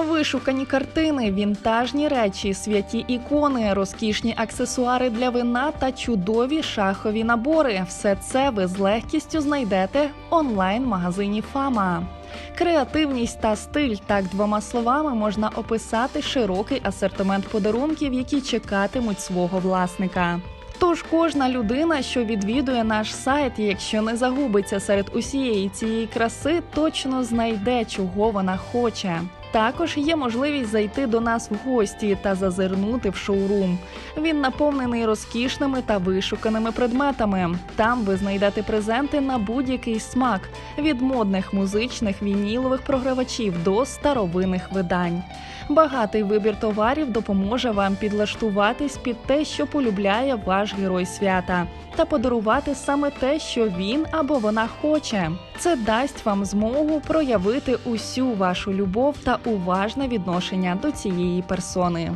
Вишукані картини, вінтажні речі, святі ікони, розкішні аксесуари для вина та чудові шахові набори. Все це ви з легкістю знайдете онлайн-магазині Фама. Креативність та стиль так двома словами можна описати широкий асортимент подарунків, які чекатимуть свого власника. Тож кожна людина, що відвідує наш сайт, якщо не загубиться серед усієї цієї краси, точно знайде, чого вона хоче. Також є можливість зайти до нас в гості та зазирнути в шоурум. Він наповнений розкішними та вишуканими предметами. Там ви знайдете презенти на будь-який смак від модних музичних вінілових програвачів до старовинних видань. Багатий вибір товарів допоможе вам підлаштуватись під те, що полюбляє ваш герой свята, та подарувати саме те, що він або вона хоче. Це дасть вам змогу проявити усю вашу любов та уважне відношення до цієї персони.